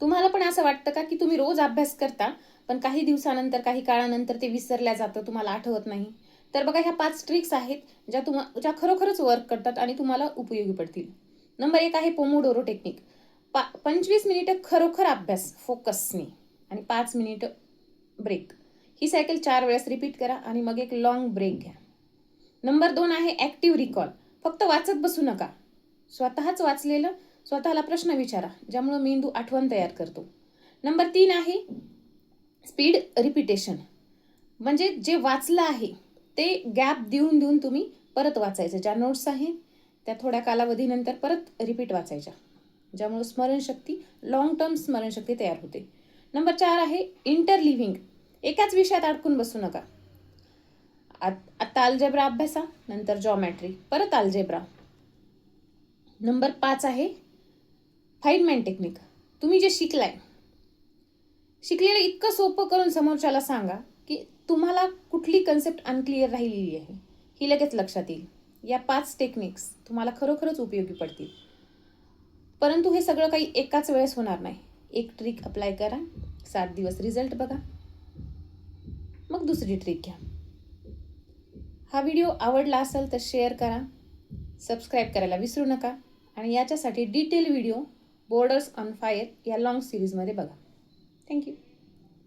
तुम्हाला पण असं वाटतं का की तुम्ही रोज अभ्यास करता पण काही दिवसानंतर काही काळानंतर ते विसरल्या जातं तुम्हाला आठवत नाही? तर बघा ह्या पाच ट्रिक्स आहेत ज्या तुम्हा ज्या खरोखरच वर्क करतात आणि तुम्हाला उपयोगी पडतील. नंबर एक आहे पोमोडोरो टेक्निक पा पंचवीस मिनिटं खरोखर अभ्यास फोकसने आणि पाच मिनिटं ब्रेक ही सायकल चार वेळेस रिपीट करा आणि मग एक लॉंग ब्रेक घ्या. नंबर दोन आहे ॲक्टिव्ह रिकॉल फक्त वाचत बसू नका. स्वतःच वाचलेलं स्वतःला प्रश्न विचारा ज्यामुळं मेंदू आठवण तयार करतो. नंबर तीन आहे स्पीड रिपिटेशन म्हणजे जे वाचलं आहे ते गॅप देऊन देऊन तुम्ही परत वाचायचं. ज्या नोट्स आहेत त्या थोड्या कालावधीनंतर परत रिपीट वाचायच्या. ज्यामुळं स्मरणशक्ती लॉंग टर्म स्मरणशक्ती तयार होते. नंबर चार आहे इंटरलिव्हिंग एकाच विषयात अडकून बसू नका. आत- आत्ता अल्जेब्रा अभ्यासा नंतर जॉमॅट्री परत अल्जेब्रा नंबर पाच आहे फाईनमॅन टेक्निक. तुम्ही जे शिकलाय शिकलेलं इतकं सोपं करून समोरच्याला सांगा की तुम्हाला कुठली कन्सेप्ट अनक्लिअर राहिलेली आहे ही लगेच लक्षात येईल. या पाच टेक्निक्स तुम्हाला खरोखरच उपयोगी पडतील. परंतु हे सगळं काही एकाच वेळेस होणार नाही. एक ट्रिक अप्लाय करा सात दिवस रिझल्ट बघा. मग दुसरी ट्रिक घ्या. हा व्हिडिओ आवडला असेल तर शेअर करा सबस्क्राईब करायला विसरू नका. आणि याच्यासाठी detail video borders on fire या लॉंग सिरीजमध्ये बघा. Thank you